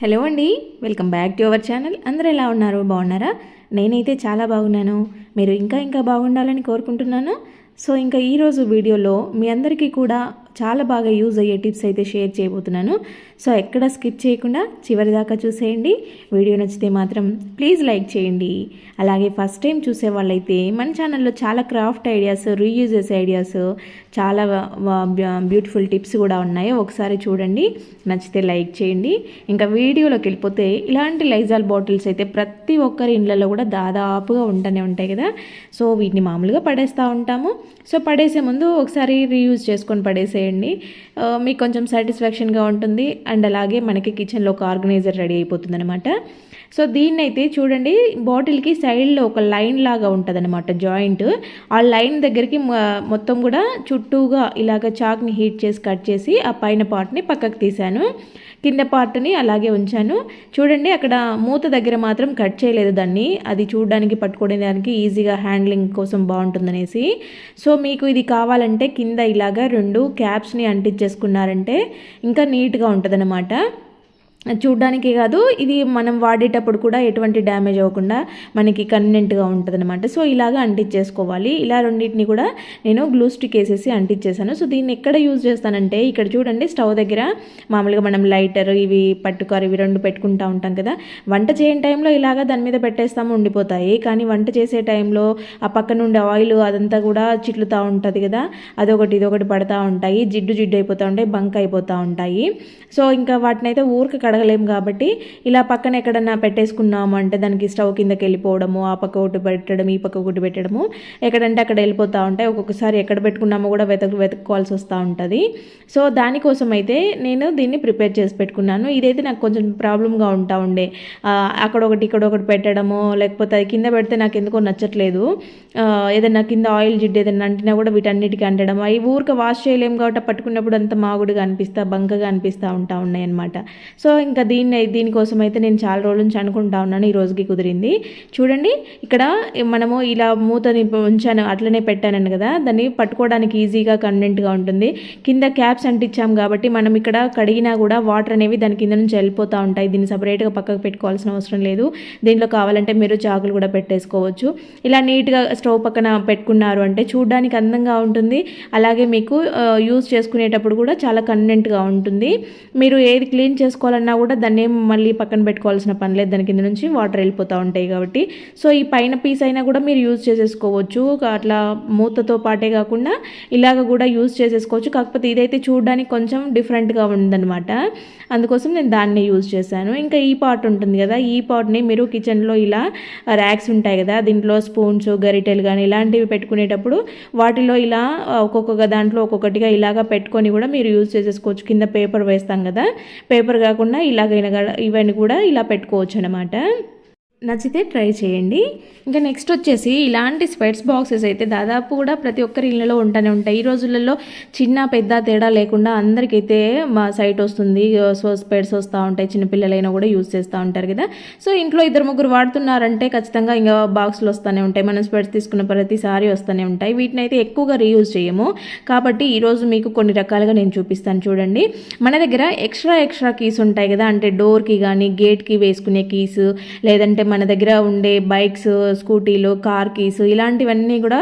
Hello అండి welcome back to our channel. అందరూ ఎలా ఉన్నారు? బాగున్నారా? నేనైతే చాలా బాగున్నాను. మీరు ఇంకా ఇంకా బాగుండాలని కోరుకుంటున్నాను. సో ఇంకా ఈరోజు వీడియోలో మీ అందరికీ కూడా చాలా బాగా యూజ్ అయ్యే టిప్స్ అయితే షేర్ చేయబోతున్నాను. సో ఎక్కడ స్కిప్ చేయకుండా చివరి దాకా చూసేయండి. వీడియో నచ్చితే మాత్రం ప్లీజ్ లైక్ చేయండి. అలాగే ఫస్ట్ టైం చూసే వాళ్ళైతే మన ఛానల్లో చాలా క్రాఫ్ట్ ఐడియాస్ రీయూజెస్ ఐడియాస్ చాలా బ్యూటిఫుల్ టిప్స్ కూడా ఉన్నాయి ఒకసారి చూడండి. నచ్చితే లైక్ చేయండి. ఇంకా వీడియోలోకి వెళ్ళిపోతే ఇలాంటి లైజాల్ బాటిల్స్ అయితే ప్రతి ఒక్కరి ఇండ్లలో కూడా దాదాపుగా ఉంటూనే ఉంటాయి కదా. సో వీటిని మామూలుగా పడేస్తూ ఉంటాము. సో పడేసే ముందు ఒకసారి రీయూజ్ చేసుకొని పడేసేయండి. ఆ, మీకు కొంచెం సాటిస్ఫాక్షన్గా ఉంటుంది. అండ్ అలాగే మనకి కిచెన్లో ఒక ఆర్గనైజర్ రెడీ అయిపోతుంది అనమాట సో దీన్ని అయితే చూడండి బాటిల్కి సైడ్లో ఒక లైన్ లాగా ఉంటుందన్నమాట జాయింట్. ఆ లైన్ దగ్గరికి మొత్తం కూడా చుట్టూగా ఇలాగ చాక్ని హీట్ చేసి కట్ చేసి ఆ పైన పార్ట్ని పక్కకు తీశాను. కింద పార్ట్ని అలాగే ఉంచాను. చూడండి అక్కడ మూత దగ్గర మాత్రం కట్ చేయలేదు దాన్ని. అది చూడడానికి పట్టుకోవడానికి ఈజీగా హ్యాండ్లింగ్ కోసం బాగుంటుందనేసి. సో మీకు ఇది కావాలంటే కింద ఇలాగా రెండు క్యాప్స్ని అంటించేసుకున్నారంటే ఇంకా నీట్గా ఉంటుందన్నమాట. చూడ్డానికి కాదు ఇది మనం వాడేటప్పుడు కూడా ఎటువంటి డ్యామేజ్ అవ్వకుండా మనకి కన్వీనెంట్గా ఉంటుంది అనమాట సో ఇలాగా అంటించేసుకోవాలి. ఇలా రెండింటిని కూడా నేను గ్లూ స్టిక్ వేసేసి అంటించేసాను. సో దీన్ని ఎక్కడ యూజ్ చేస్తానంటే ఇక్కడ చూడండి స్టవ్ దగ్గర మామూలుగా మనం లైటర్ ఇవి పట్టుకారు ఇవి రెండు పెట్టుకుంటా ఉంటాం కదా. వంట చేయని టైంలో ఇలాగా దాని మీద పెట్టేస్తాము ఉండిపోతాయి. కానీ వంట చేసే టైంలో ఆ పక్కన ఉండే ఆయిల్ అదంతా కూడా చిట్లుతూ ఉంటుంది కదా. అదొకటి ఇదొకటి పడతా ఉంటాయి. జిడ్డు జిడ్డు అయిపోతూ ఉంటాయి బంక్ అయిపోతూ ఉంటాయి. సో ఇంకా వాటిని అయితే ఊరికి కడగలేము కాబట్టి ఇలా పక్కన ఎక్కడన్నా పెట్టేసుకున్నాము అంటే దానికి స్టవ్ కిందకి వెళ్ళిపోవడము ఆ పక్క ఒకటి పెట్టడం ఈ పక్క ఒకటి పెట్టడము ఎక్కడంటే అక్కడ వెళ్ళిపోతూ ఉంటాయి. ఒక్కొక్కసారి ఎక్కడ పెట్టుకున్నామో కూడా వెతకు వెతుక్కోవాల్సి వస్తూ ఉంటుంది. సో దానికోసం అయితే నేను దీన్ని ప్రిపేర్ చేసి పెట్టుకున్నాను. ఇదైతే నాకు కొంచెం ప్రాబ్లంగా ఉంటా ఉండే. అక్కడ ఒకటి ఇక్కడ ఒకటి పెట్టడము లేకపోతే అది కింద పెడితే నాకు ఎందుకో నచ్చట్లేదు. ఏదైనా కింద ఆయిల్ జిడ్డు ఏదైనా అంటినా కూడా వీటన్నిటికీ అంటడం. అవి ఊరిక వాష్ చేయలేము కాబట్టి పట్టుకున్నప్పుడు అంత మాగుడుగా అనిపిస్తా బంకగా అనిపిస్తూ ఉంటా ఉన్నాయి అనమాట సో ఇంకా దీన్ని దీనికోసం అయితే నేను చాలా రోజుల నుంచి అనుకుంటా ఉన్నాను ఈ రోజుకి కుదిరింది. చూడండి ఇక్కడ మనము ఇలా మూతని ఉంచాను అట్లనే పెట్టాను కదా దాన్ని పట్టుకోవడానికి ఈజీగా కన్వెంట్గా ఉంటుంది. కింద క్యాప్స్ అంటించాం కాబట్టి మనం ఇక్కడ కడిగినా కూడా వాటర్ అనేవి దాని కింద నుంచి వెళ్ళిపోతూ ఉంటాయి. దీన్ని సపరేట్గా పక్కకు పెట్టుకోవాల్సిన అవసరం లేదు. దీంట్లో కావాలంటే మీరు చాకులు కూడా పెట్టేసుకోవచ్చు. ఇలా నీట్గా స్టవ్ పక్కన పెట్టుకున్నారు అంటే చూడడానికి అందంగా ఉంటుంది. అలాగే మీకు యూజ్ చేసుకునేటప్పుడు కూడా చాలా కన్వెంట్గా ఉంటుంది. మీరు ఏది క్లీన్ చేసుకోవాలన్నా కూడా దాన్ని మళ్ళీ పక్కన పెట్టుకోవాల్సిన పని లేదు. దాని కింద నుంచి వాటర్ వెళ్ళిపోతూ ఉంటాయి కాబట్టి. సో ఈ పైన పీస్ అయినా కూడా మీరు యూజ్ చేసేసుకోవచ్చు. అట్లా మూతతో పాటే కాకుండా ఇలాగ కూడా యూజ్ చేసేసుకోవచ్చు. కాకపోతే ఇదైతే చూడడానికి కొంచెం డిఫరెంట్గా ఉందన్నమాట. అందుకోసం నేను దాన్ని యూజ్ చేశాను. ఇంకా ఈ పాట్ ఉంటుంది కదా ఈ పాట్ని మీరు కిచెన్లో ఇలా ర్యాక్స్ ఉంటాయి కదా దీంట్లో స్పూన్స్ గరిటెలు కానీ ఇలాంటివి పెట్టుకునేటప్పుడు వాటిలో ఇలా ఒక్కొక్క దాంట్లో ఒక్కొక్కటిగా ఇలాగా పెట్టుకొని కూడా మీరు యూజ్ చేసేసుకోవచ్చు. కింద పేపర్ వేస్తాం కదా పేపర్ కాకుండా ఇలాగైనా ఇవన్నీ కూడా ఇలా పెట్టుకోవచ్చు అనమాట నచ్చితే ట్రై చేయండి. ఇంకా నెక్స్ట్ వచ్చేసి ఇలాంటి స్వెట్స్ బాక్సెస్ అయితే దాదాపు కూడా ప్రతి ఒక్కరి ఇళ్ళలో ఉంటూనే ఉంటాయి. ఈ రోజులలో చిన్న పెద్ద తేడా లేకుండా అందరికైతే మా సైట్ వస్తుంది. సో స్పెట్స్ వస్తూ ఉంటాయి. చిన్నపిల్లలైనా కూడా యూజ్ చేస్తూ ఉంటారు కదా. సో ఇంట్లో ఇద్దరు ముగ్గురు వాడుతున్నారంటే ఖచ్చితంగా ఇంకా బాక్సులు వస్తూనే ఉంటాయి. మనం స్పెట్స్ తీసుకున్న ప్రతిసారి వస్తూనే ఉంటాయి. వీటిని అయితే ఎక్కువగా రీయూజ్ చేయము. కాబట్టి ఈరోజు మీకు కొన్ని రకాలుగా నేను చూపిస్తాను చూడండి. మన దగ్గర ఎక్స్ట్రా ఎక్స్ట్రా కీస్ ఉంటాయి కదా. అంటే డోర్కి కానీ గేట్కి వేసుకునే కీస్ లేదంటే మన దగ్గర ఉండే బైక్స్ స్కూటీలు కార్ కీస్ ఇలాంటివన్నీ కూడా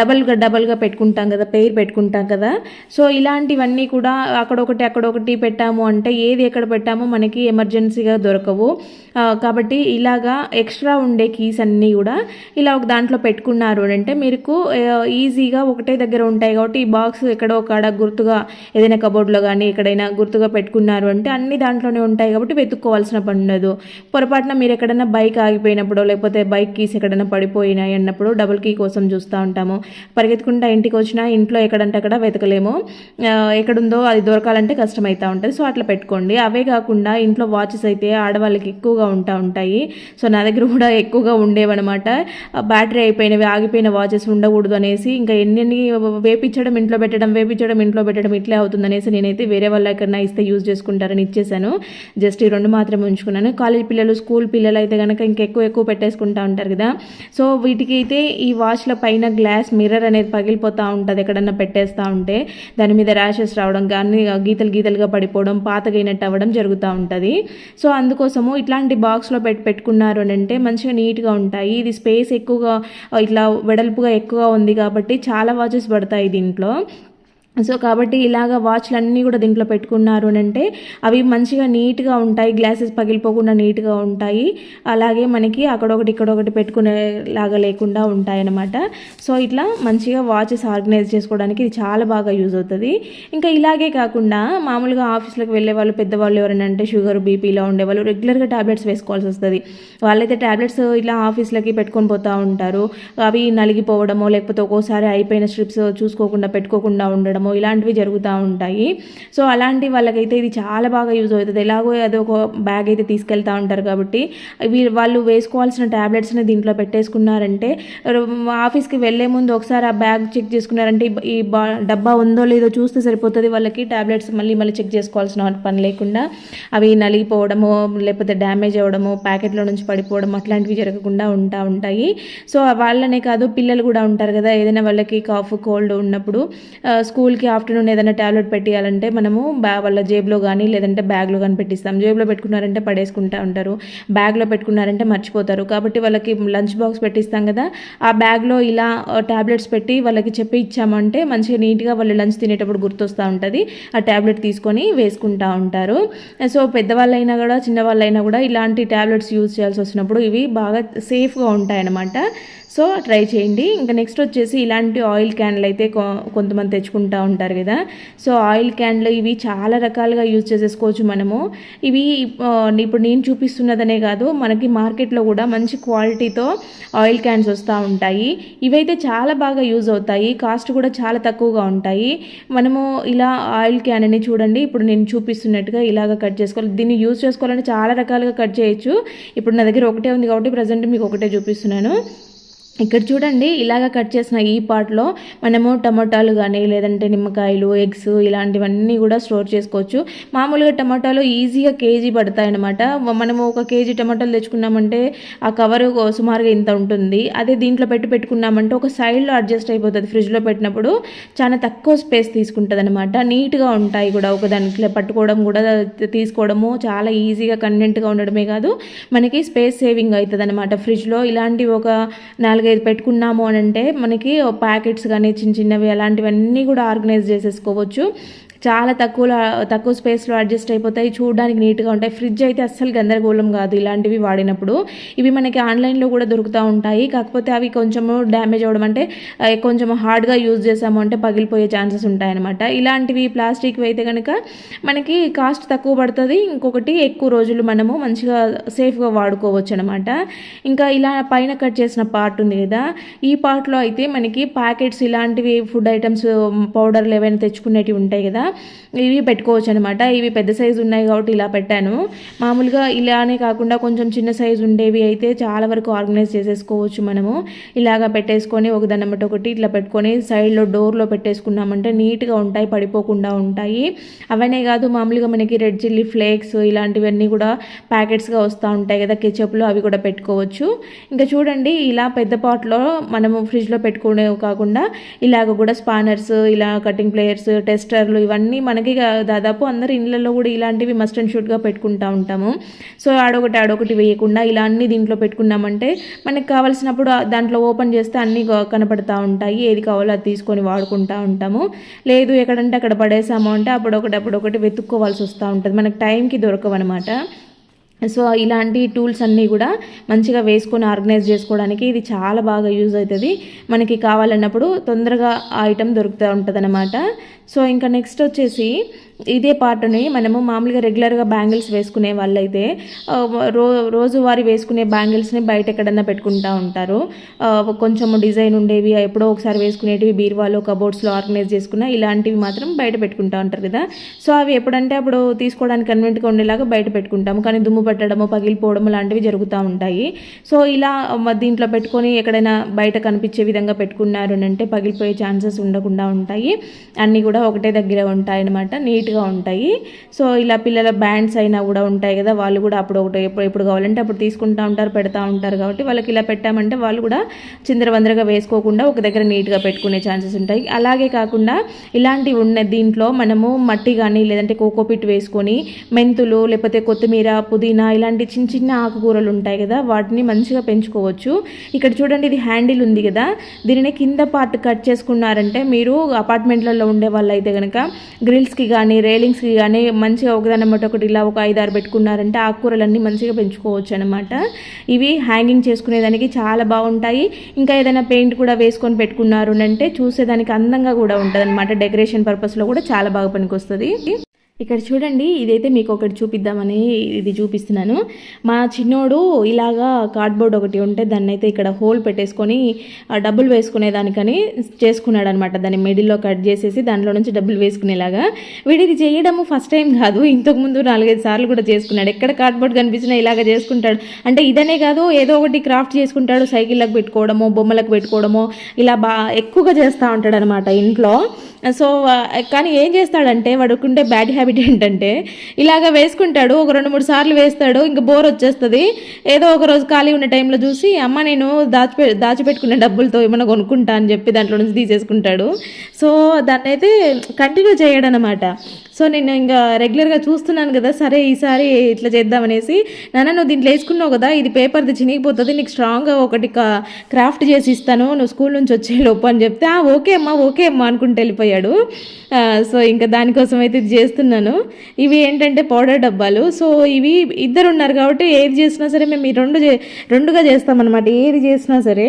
డబల్గా డబల్గా పెట్టుకుంటాం కదా పేరు పెట్టుకుంటాం కదా. సో ఇలాంటివన్నీ కూడా అక్కడొకటి అక్కడొకటి పెట్టాము అంటే ఏది ఎక్కడ పెట్టామో మనకి ఎమర్జెన్సీగా దొరకవు. కాబట్టి ఇలాగా ఎక్స్ట్రా ఉండే కీస్ అన్నీ కూడా ఇలా ఒక దాంట్లో పెట్టుకున్నారు అంటే మీకు ఈజీగా ఒకటే దగ్గర ఉంటాయి కాబట్టి ఈ బాక్స్ ఎక్కడో ఒకడ గుర్తుగా ఏదైనా కబోర్డ్లో కానీ ఎక్కడైనా గుర్తుగా పెట్టుకున్నారు అంటే అన్ని దాంట్లోనే ఉంటాయి కాబట్టి వెతుక్కోవాల్సిన పని ఉండదు. పొరపాటున మీరు ఎక్కడైనా బైక్ ఆగిపోయినప్పుడు లేకపోతే బైక్ కీస్ ఎక్కడైనా పడిపోయినాయి అన్నప్పుడు డబుల్ కీ కోసం చూస్తూ ఉంటాము. పరిగెత్తుకుంటా ఇంటికి వచ్చినా ఇంట్లో ఎక్కడంటే అక్కడ వెతకలేము. ఎక్కడుందో అది దొరకాలంటే కష్టమవుతూ ఉంటుంది. సో అట్లా పెట్టుకోండి. అవే కాకుండా ఇంట్లో వాచెస్ అయితే ఆడవాళ్ళకి ఎక్కువగా ఉంటా ఉంటాయి. సో నా దగ్గర కూడా ఎక్కువగా ఉండేవన్నమాట. బ్యాటరీ అయిపోయినవి ఆగిపోయిన వాచెస్ ఉండకూడదు అనేసి ఇంకా ఎన్ని వేపించడం ఇంట్లో పెట్టడం వేపించడం ఇంట్లో పెట్టడం ఇట్లే అవుతుందనేసి నేనైతే వేరే వాళ్ళ ఎక్కడన్నా ఇస్తే యూజ్ చేసుకుంటారని ఇచ్చేసాను. జస్ట్ ఈ రెండు మాత్రమే ఉంచుకున్నాను. కాలేజ్ పిల్లలు స్కూల్ పిల్లలు అయితే కనుక ఇంక ఇంకా ఎక్కువ ఎక్కువ పెట్టేసుకుంటూ ఉంటారు కదా. సో వీటికి అయితే ఈ వాచ్ల పైన గ్లాస్ మిర్రర్ అనేది పగిలిపోతూ ఉంటుంది ఎక్కడన్నా పెట్టేస్తూ ఉంటే. దాని మీద ర్యాషెస్ రావడం కానీ గీతలు గీతలుగా పడిపోవడం పాతగైనట్టు అవ్వడం జరుగుతూ ఉంటుంది. సో అందుకోసము ఇట్లాంటి బాక్స్లో పెట్టి పెట్టుకున్నారు అని అంటే మంచిగా నీట్గా ఉంటాయి. ఇది స్పేస్ ఎక్కువగా ఇట్లా వెడల్పుగా ఎక్కువగా ఉంది కాబట్టి చాలా వాచెస్ పడతాయి దీంట్లో. సో కాబట్టి ఇలాగ వాచ్లు అన్నీ కూడా దీంట్లో పెట్టుకున్నారు అని అంటే అవి మంచిగా నీట్గా ఉంటాయి. గ్లాసెస్ పగిలిపోకుండా నీట్గా ఉంటాయి. అలాగే మనకి అక్కడొకటి ఇక్కడొకటి పెట్టుకునేలాగా లేకుండా ఉంటాయి అన్నమాట సో ఇట్లా మంచిగా వాచెస్ ఆర్గనైజ్ చేసుకోవడానికి ఇది చాలా బాగా యూజ్ అవుతుంది. ఇంకా ఇలాగే కాకుండా మామూలుగా ఆఫీస్లోకి వెళ్ళే వాళ్ళు పెద్దవాళ్ళు ఎవరైనా అంటే షుగర్ బీపీలో ఉండేవాళ్ళు రెగ్యులర్గా ట్యాబ్లెట్స్ వేసుకోవాల్సి వస్తుంది. వాళ్ళైతే ట్యాబ్లెట్స్ ఇలా ఆఫీస్లకి పెట్టుకొని పోతూ ఉంటారు. అవి నలిగిపోవడమో లేకపోతే ఒక్కోసారి అయిపోయిన స్ట్రిప్స్ చూసుకోకుండా పెట్టుకోకుండా ఉండడం రావడము ఇలాంటివి జరుగుతూ ఉంటాయి. సో అలాంటి వాళ్ళకైతే ఇది చాలా బాగా యూజ్ అవుతుంది. ఎలాగో అది ఒక బ్యాగ్ అయితే తీసుకెళ్తూ ఉంటారు కాబట్టి వాళ్ళు వేసుకోవాల్సిన ట్యాబ్లెట్స్ని దీంట్లో పెట్టేసుకున్నారంటే ఆఫీస్కి వెళ్ళే ముందు ఒకసారి ఆ బ్యాగ్ చెక్ చేసుకున్నారంటే ఈ డబ్బా ఉందో లేదో చూస్తే సరిపోతుంది వాళ్ళకి. ట్యాబ్లెట్స్ మళ్ళీ మళ్ళీ చెక్ చేసుకోవాల్సిన పని లేకుండా అవి నలిగిపోవడము లేకపోతే డ్యామేజ్ అవ్వడము ప్యాకెట్లో నుంచి పడిపోవడం అట్లాంటివి జరగకుండా ఉంటా ఉంటాయి. సో వాళ్ళనే కాదు పిల్లలు కూడా ఉంటారు కదా ఏదైనా వాళ్ళకి కాఫ్ కోల్డ్ ఉన్నప్పుడు స్కూల్ స్కూల్కి ఆఫ్టర్నూన్ ఏదైనా ట్యాబ్లెట్ పెట్టియాలంటే మనము బ్యా వాళ్ళ జేబులో కానీ లేదంటే బ్యాగ్లో కానీ పెట్టిస్తాం. జేబులో పెట్టుకున్నారంటే పడేసుకుంటూ ఉంటారు. బ్యాగ్లో పెట్టుకున్నారంటే మర్చిపోతారు. కాబట్టి వాళ్ళకి లంచ్ బాక్స్ పెట్టిస్తాం కదా ఆ బ్యాగ్లో ఇలా ట్యాబ్లెట్స్ పెట్టి వాళ్ళకి చెప్పి ఇచ్చామంటే మంచిగా నీట్గా వాళ్ళు లంచ్ తినేటప్పుడు గుర్తొస్తూ ఉంటుంది. ఆ ట్యాబ్లెట్ తీసుకొని వేసుకుంటూ ఉంటారు. సో పెద్దవాళ్ళైనా కూడా చిన్నవాళ్ళైనా కూడా ఇలాంటి ట్యాబ్లెట్స్ యూజ్ చేయాల్సి వచ్చినప్పుడు ఇవి బాగా సేఫ్గా ఉంటాయన్నమాట. సో ట్రై చేయండి. ఇంకా నెక్స్ట్ వచ్చేసి ఇలాంటి ఆయిల్ క్యాన్లు అయితే కొంతమంది తెచ్చుకుంటూ ఉంటారు కదా. సో ఆయిల్ క్యాన్లు ఇవి చాలా రకాలుగా యూజ్ చేసేసుకోవచ్చు మనము. ఇవి ఇప్పుడు నేను చూపిస్తున్నదనే కాదు మనకి మార్కెట్లో కూడా మంచి క్వాలిటీతో ఆయిల్ క్యాన్స్ వస్తూ ఉంటాయి. ఇవైతే చాలా బాగా యూజ్ అవుతాయి. కాస్ట్ కూడా చాలా తక్కువగా ఉంటాయి. మనము ఇలా ఆయిల్ క్యాన్ అని చూడండి. ఇప్పుడు నేను చూపిస్తున్నట్టుగా ఇలాగ కట్ చేసుకోవాలి. దీన్ని యూజ్ చేసుకోవాలంటే చాలా రకాలుగా కట్ చేయొచ్చు. ఇప్పుడు నా దగ్గర ఒకటే ఉంది కాబట్టి ప్రజెంట్ మీకు ఒకటే చూపిస్తున్నాను. ఇక్కడ చూడండి ఇలాగ కట్ చేసిన ఈ పార్ట్లో మనము టమాటాలు కానీ లేదంటే నిమ్మకాయలు ఎగ్స్ ఇలాంటివన్నీ కూడా స్టోర్ చేసుకోవచ్చు. మామూలుగా టమాటాలు ఈజీగా కేజీ పడతాయన్నమాట. మనము ఒక కేజీ టమాటాలు తెచ్చుకున్నామంటే ఆ కవర్ సుమారుగా ఇంత ఉంటుంది. అదే దీంట్లో పెట్టి పెట్టుకున్నామంటే ఒక సైడ్లో అడ్జస్ట్ అయిపోతుంది. ఫ్రిడ్జ్లో పెట్టినప్పుడు చాలా తక్కువ స్పేస్ తీసుకుంటుంది అనమాట నీట్గా ఉంటాయి కూడా ఒక దానికి పట్టుకోవడం కూడా తీసుకోవడము చాలా ఈజీగా కన్వెంట్గా ఉండడమే కాదు మనకి స్పేస్ సేవింగ్ అవుతుంది అనమాట ఫ్రిడ్జ్లో ఇలాంటి ఒక నాలుగు నాలుగైదు పెట్టుకున్నాము అని అంటే మనకి ప్యాకెట్స్ కానీ చిన్న చిన్నవి అలాంటివన్నీ కూడా ఆర్గనైజ్ చేసేసుకోవచ్చు. చాలా తక్కువలో తక్కువ స్పేస్లో అడ్జస్ట్ అయిపోతాయి. చూడడానికి నీట్గా ఉంటాయి. ఫ్రిడ్జ్ అయితే అస్సలు గందరగోళం కాదు ఇలాంటివి వాడినప్పుడు. ఇవి మనకి ఆన్లైన్లో కూడా దొరుకుతూ ఉంటాయి. కాకపోతే అవి కొంచెము డ్యామేజ్ అవ్వడం అంటే కొంచెం హార్డ్గా యూజ్ చేసాము అంటే పగిలిపోయే ఛాన్సెస్ ఉంటాయన్నమాట. ఇలాంటివి ప్లాస్టిక్ అయితే కనుక మనకి కాస్ట్ తక్కువ పడుతుంది. ఇంకొకటి ఎక్కువ రోజులు మనము మంచిగా సేఫ్గా వాడుకోవచ్చు అనమాట ఇంకా ఇలా పైన కట్ చేసిన పార్ట్ ఉంది కదా ఈ పార్ట్లో అయితే మనకి ప్యాకెట్స్ ఇలాంటివి ఫుడ్ ఐటమ్స్ పౌడర్లు ఏవైనా తెచ్చుకునేటివి ఉంటాయి కదా ఇవి పెట్టుకోవచ్చు అనమాట ఇవి పెద్ద సైజు ఉన్నాయి కాబట్టి ఇలా పెట్టాను. మామూలుగా ఇలానే కాకుండా కొంచెం చిన్న సైజు ఉండేవి అయితే చాలా వరకు ఆర్గనైజ్ చేసేసుకోవచ్చు మనము. ఇలాగా పెట్టేసుకొని ఒక బట్టి ఒకటి ఇట్లా పెట్టుకొని సైడ్లో డోర్లో పెట్టేసుకున్నామంటే నీట్గా ఉంటాయి పడిపోకుండా ఉంటాయి. అవనే కాదు మామూలుగా మనకి రెడ్ చిల్లీ ఫ్లేక్స్ ఇలాంటివన్నీ కూడా ప్యాకెట్స్గా వస్తూ ఉంటాయి కదా కెచప్లో అవి కూడా పెట్టుకోవచ్చు. ఇంకా చూడండి ఇలా పెద్ద పాట్లో మనము ఫ్రిడ్జ్లో పెట్టుకునే కాకుండా ఇలాగ కూడా స్పానర్స్ ఇలా కటింగ్ ప్లేయర్స్ టెస్టర్లు ఇవన్నీ ఇవన్నీ మనకి దాదాపు అందరి ఇళ్ళల్లో కూడా ఇలాంటివి మస్ట్ అండ్ షూట్గా పెట్టుకుంటూ ఉంటాము. సో ఆడొకటి ఆడొకటి వేయకుండా ఇలా అన్ని దీంట్లో పెట్టుకున్నామంటే మనకి కావాల్సినప్పుడు దాంట్లో ఓపెన్ చేస్తే అన్నీ కనపడతా ఉంటాయి. ఏది కావాలో అది తీసుకొని వాడుకుంటూ ఉంటాము. లేదు ఎక్కడంటే అక్కడ పడేసాము అంటే అప్పుడొకటి అప్పుడొకటి వెతుక్కోవాల్సి వస్తూ ఉంటుంది. మనకి టైంకి దొరకవన్నమాట. సో ఇలాంటి టూల్స్ అన్నీ కూడా మంచిగా వేసుకొని ఆర్గనైజ్ చేసుకోవడానికి ఇది చాలా బాగా యూజ్ అవుతుంది. మనకి కావాలన్నప్పుడు తొందరగా ఐటమ్ దొరుకుతూ ఉంటుంది సో ఇంకా నెక్స్ట్ వచ్చేసి ఇదే పార్ట్ని మనము మామూలుగా రెగ్యులర్గా బ్యాంగిల్స్ వేసుకునే వాళ్ళైతే రో రోజువారీ వేసుకునే బ్యాంగిల్స్ని బయట ఎక్కడన్నా పెట్టుకుంటూ ఉంటారు. కొంచెము డిజైన్ ఉండేవి ఎప్పుడో ఒకసారి వేసుకునేటివి బీరువాలో కబోర్డ్స్లో ఆర్గనైజ్ చేసుకున్న ఇలాంటివి మాత్రం బయట పెట్టుకుంటూ ఉంటారు కదా. సో అవి ఎప్పుడంటే అప్పుడు తీసుకోవడానికి కన్వెంట్గా ఉండేలాగా బయట పెట్టుకుంటాము. కానీ దుమ్ము పట్టడము పగిలిపోవడం లాంటివి జరుగుతూ ఉంటాయి. సో ఇలా దీంట్లో పెట్టుకొని ఎక్కడైనా బయట కనిపించే విధంగా పెట్టుకున్నారు అంటే పగిలిపోయే ఛాన్సెస్ ఉండకుండా ఉంటాయి. అన్నీ కూడా ఒకటే దగ్గర ఉంటాయి నీట్ నీట్గా ఉంటాయి. సో ఇలా పిల్లల బ్యాండ్స్ అయినా కూడా ఉంటాయి కదా వాళ్ళు కూడా అప్పుడు ఒకటి ఎప్పుడు ఎప్పుడు కావాలంటే అప్పుడు తీసుకుంటూ ఉంటారు పెడతా ఉంటారు కాబట్టి వాళ్ళకి ఇలా పెట్టామంటే వాళ్ళు కూడా చిందరవందరగా వేసుకోకుండా ఒక దగ్గర నీట్గా పెట్టుకునే ఛాన్సెస్ ఉంటాయి. అలాగే కాకుండా ఇలాంటివి ఉన్న దీంట్లో మనము మట్టి కానీ లేదంటే కోకోపిట్ వేసుకొని మెంతులు లేకపోతే కొత్తిమీర పుదీనా ఇలాంటి చిన్న చిన్న ఆకుకూరలు ఉంటాయి కదా వాటిని మంచిగా పెంచుకోవచ్చు. ఇక్కడ చూడండి ఇది హ్యాండిల్ ఉంది కదా దీనిని కింద పార్ట్ కట్ చేసుకున్నారంటే మీరు అపార్ట్మెంట్లలో ఉండే వాళ్ళు అయితే కనుక గ్రిల్స్కి కానీ రైలింగ్స్కి కానీ మంచిగా ఒకదాని ఒకటి ఇలా ఒక ఐదు ఆరు పెట్టుకున్నారంటే ఆకుకూరలన్నీ మంచిగా పెంచుకోవచ్చు అనమాట ఇవి హ్యాంగింగ్ చేసుకునేదానికి చాలా బాగుంటాయి. ఇంకా ఏదైనా పెయింట్ కూడా వేసుకొని పెట్టుకున్నారు అంటే చూసేదానికి అందంగా కూడా ఉంటుంది అనమాట డెకరేషన్ పర్పస్లో కూడా చాలా బాగా పనికొస్తుంది. ఇక్కడ చూడండి ఇదైతే మీకు ఒకటి చూపిద్దామని ఇది చూపిస్తున్నాను. మా చిన్నోడు ఇలాగా కార్డ్బోర్డ్ ఒకటి ఉంటే దాన్ని అయితే ఇక్కడ హోల్ పెట్టేసుకొని డబ్బులు వేసుకునే దానికని చేసుకున్నాడు అనమాట దాన్ని మిడిల్లో కట్ చేసేసి దాంట్లో నుంచి డబ్బులు వేసుకునేలాగా. వీడు ఇది చేయడము ఫస్ట్ టైం కాదు ఇంతకుముందు నాలుగైదు సార్లు కూడా చేసుకున్నాడు. ఎక్కడ కార్డ్బోర్డ్ కనిపించినా ఇలాగ చేసుకుంటాడు. అంటే ఇదనే కాదు ఏదో ఒకటి క్రాఫ్ట్ చేసుకుంటాడు సైకిళ్ళకు పెట్టుకోవడమో బొమ్మలకు పెట్టుకోవడమో ఇలా బా ఎక్కువగా చేస్తూ ఉంటాడు అనమాట ఇంట్లో. సో కానీ ఏం చేస్తాడంటే వాడుకుంటే బ్యాడ్ హ్యాబిట్ ఏంటంటే ఇలాగ వేసుకుంటాడు ఒక రెండు మూడు సార్లు వేస్తాడు ఇంకా బోర్ వచ్చేస్తుంది. ఏదో ఒక రోజు ఖాళీ ఉన్న టైంలో చూసి అమ్మ నేను దాచిపె దాచిపెట్టుకునే డబ్బులతో ఏమైనా కొనుక్కుంటా అని చెప్పి దాంట్లో నుంచి తీసేసుకుంటాడు. సో దాన్ని అయితే కంటిన్యూ చేయడం అనమాట సో నేను ఇంకా రెగ్యులర్గా చూస్తున్నాను కదా సరే ఈసారి ఇట్లా చేద్దామనేసి. నాన్న నువ్వు దీంట్లో వేసుకున్నావు కదా ఇది పేపర్ది చినిగిపోతుంది నీకు స్ట్రాంగ్గా ఒకటి క్రాఫ్ట్ చేసి ఇస్తాను నువ్వు స్కూల్ నుంచి వచ్చే లోపు అని చెప్తే ఓకే అమ్మా ఓకే అమ్మా అనుకుంటూ వెళ్ళిపోయాడు. సో ఇంకా దానికోసం అయితే ఇది చేస్తున్నాను. ఇవి ఏంటంటే పౌడర్ డబ్బాలు. సో ఇవి ఇద్దరు ఉన్నారు కాబట్టి ఏది చేసినా సరే మేము ఈ రెండు చే రెండుగా చేస్తామన్నమాట. ఏది చేసినా సరే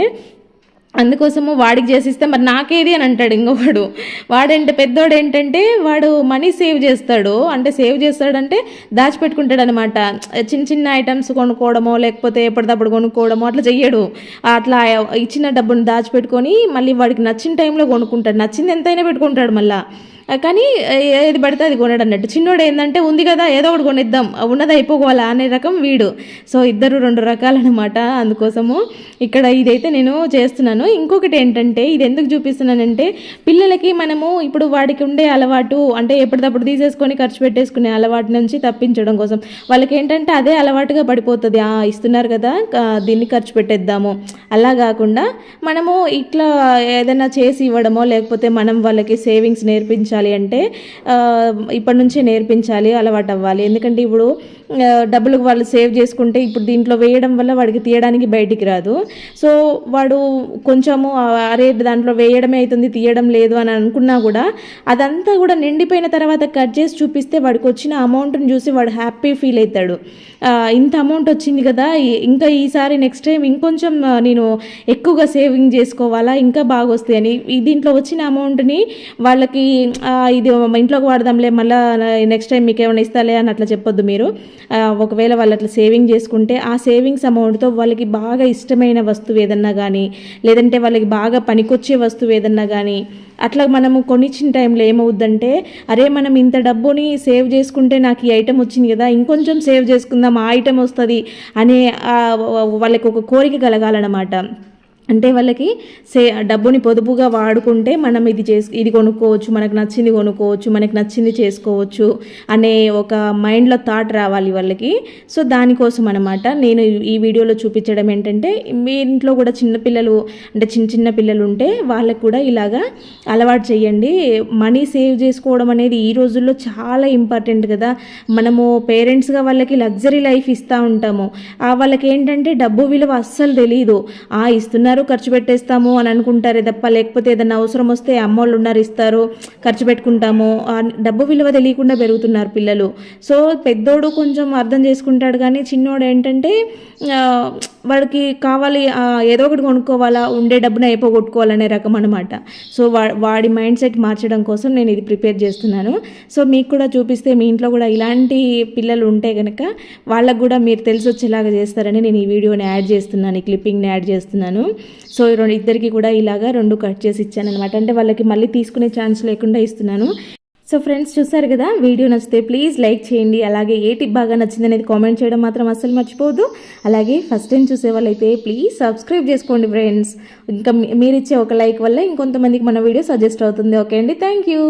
అందుకోసము వాడికి చేసిస్తే మరి నాకేది అని అంటాడు ఇంకొకడు. వాడంటే పెద్దోడు ఏంటంటే వాడు మనీ సేవ్ చేస్తాడు. అంటే సేవ్ చేస్తాడంటే దాచిపెట్టుకుంటాడు అనమాట చిన్న చిన్న ఐటమ్స్ కొనుక్కోవడమో లేకపోతే ఎప్పటికప్పుడు కొనుక్కోవడమో అట్లా చెయ్యడు. అట్లా ఇచ్చిన డబ్బును దాచిపెట్టుకొని మళ్ళీ వాడికి నచ్చిన టైంలో కొనుక్కుంటాడు. నచ్చింది ఎంతైనా పెట్టుకుంటాడు మళ్ళీ. కానీ ఏది పడితే అది కొనడు అన్నట్టు. చిన్నోడు ఏంటంటే ఉంది కదా ఏదో ఒకటి కొనిద్దాం. ఉన్నది అయిపోవాలా? అనే రకం వీడు. సో ఇద్దరు రెండు రకాలన్నమాట అందుకోసము ఇక్కడ ఇదైతే నేను చేస్తున్నాను. ఇంకొకటి ఏంటంటే ఇది ఎందుకు చూపిస్తున్నానంటే పిల్లలకి మనము ఇప్పుడు వాడికి ఉండే అలవాటు అంటే ఎప్పటికప్పుడు తీసేసుకొని ఖర్చు పెట్టేసుకునే అలవాటు నుంచి తప్పించడం కోసం. వాళ్ళకి ఏంటంటే అదే అలవాటుగా పడిపోతుంది. ఆ ఇస్తున్నారు కదా దీన్ని ఖర్చు పెట్టేద్దాము. అలా కాకుండా మనము ఇట్లా ఏదైనా చేసి ఇవ్వడమో లేకపోతే మనం వాళ్ళకి సేవింగ్స్ నేర్పించాలి అంటే ఇప్పటి నుంచే నేర్పించాలి అలవాటు అవ్వాలి ఎందుకంటే ఇప్పుడు డబ్బులు వాళ్ళు సేవ్ చేసుకుంటే ఇప్పుడు దీంట్లో వేయడం వల్ల వాడికి తీయడానికి బయటికి రాదు. సో వాడు కొంచెము అరే దాంట్లో వేయడమే అవుతుంది తీయడం లేదు అని అనుకున్నా కూడా అదంతా కూడా నిండిపోయిన తర్వాత కట్ చేసి చూపిస్తే వాడికి వచ్చిన అమౌంట్ని చూసి వాడు హ్యాపీ ఫీల్ అవుతాడు. ఇంత అమౌంట్ వచ్చింది కదా ఇంకా ఈసారి నెక్స్ట్ టైం ఇంకొంచెం నేను ఎక్కువగా సేవింగ్ చేసుకోవాలా ఇంకా బాగా వస్తాయి అని. దీంట్లో వచ్చిన అమౌంట్ని వాళ్ళకి ఇది ఇంట్లోకి వాడదాంలే మళ్ళీ నెక్స్ట్ టైం మీకు ఏమైనా ఇస్తాలే అని అట్లా చెప్పొద్దు మీరు. ఒకవేళ వాళ్ళు అట్లా సేవింగ్ చేసుకుంటే ఆ సేవింగ్స్ అమౌంట్తో వాళ్ళకి బాగా ఇష్టమైన వస్తువు ఏదన్నా కానీ లేదంటే వాళ్ళకి బాగా పనికొచ్చే వస్తువు ఏదన్నా కానీ అట్లా మనము కొనిచ్చిన టైంలో ఏమవుద్దంటే అరే మనం ఇంత డబ్బుని సేవ్ చేసుకుంటే నాకు ఈ ఐటెం వచ్చింది కదా ఇంకొంచెం సేవ్ చేసుకుందాం ఆ ఐటెం వస్తుంది అనే వాళ్ళకి ఒక కోరిక కలగాలన్నమాట. అంటే వాళ్ళకి సే డబ్బుని పొదుపుగా వాడుకుంటే మనం ఇది చేసు ఇది కొనుక్కోవచ్చు మనకు నచ్చింది కొనుక్కోవచ్చు మనకు నచ్చింది చేసుకోవచ్చు అనే ఒక మైండ్లో థాట్ రావాలి వాళ్ళకి. సో దానికోసం అనమాట నేను ఈ వీడియోలో చూపించడం ఏంటంటే మీ ఇంట్లో కూడా చిన్నపిల్లలు అంటే చిన్న చిన్న పిల్లలు ఉంటే వాళ్ళకు కూడా ఇలాగా అలవాటు చేయండి. మనీ సేవ్ చేసుకోవడం అనేది ఈ రోజుల్లో చాలా ఇంపార్టెంట్ కదా. మనము పేరెంట్స్గా వాళ్ళకి లగ్జరీ లైఫ్ ఇస్తూ ఉంటాము. ఆ వాళ్ళకి ఏంటంటే డబ్బు విలువ అస్సలు తెలియదు ఆ ఇస్తున్నారు ఖర్చు పెట్టేస్తాము అని అనుకుంటారే తప్ప లేకపోతే ఏదైనా అవసరం వస్తే అమ్మోళ్ళు ఉన్నారు ఇస్తారు ఖర్చు పెట్టుకుంటాము. డబ్బు విలువ తెలియకుండా పెరుగుతున్నారు పిల్లలు. సో పెద్దోడు కొంచెం అర్థం చేసుకుంటాడు కానీ చిన్నోడు ఏంటంటే వాడికి కావాలి ఏదో ఒకటి కొనుక్కోవాలా ఉండే డబ్బును అయిపోగొట్టుకోవాలనే రకం అనమాట సో వా వాడి మైండ్ సెట్ మార్చడం కోసం నేను ఇది ప్రిపేర్ చేస్తున్నాను. సో మీకు కూడా చూపిస్తే మీ ఇంట్లో కూడా ఇలాంటి పిల్లలు ఉంటే కనుక వాళ్ళకు కూడా మీరు తెలిసి వచ్చేలాగా చేస్తారని నేను ఈ వీడియోని యాడ్ చేస్తున్నాను ఈ క్లిప్పింగ్ని యాడ్ చేస్తున్నాను. సో రెండు ఇద్దరికి కూడా ఇలాగా రెండు కట్ చేసి ఇచ్చాను అనమాట అంటే వాళ్ళకి మళ్ళీ తీసుకునే ఛాన్స్ లేకుండా ఇస్తున్నాను. సో ఫ్రెండ్స్ చూసారు కదా వీడియో నచ్చితే ప్లీజ్ లైక్ చేయండి. అలాగే ఏ టిప్ బాగా నచ్చింది అనేది కామెంట్ చేయడం మాత్రం అస్సలు మర్చిపోవద్దు. అలాగే ఫస్ట్ టైం చూసే వాళ్ళైతే ప్లీజ్ సబ్స్క్రైబ్ చేసుకోండి ఫ్రెండ్స్. ఇంకా మీరు ఇచ్చే ఒక లైక్ వల్ల ఇంకొంతమందికి మన వీడియో సజెస్ట్ అవుతుంది. ఓకే అండి థ్యాంక్ యూ.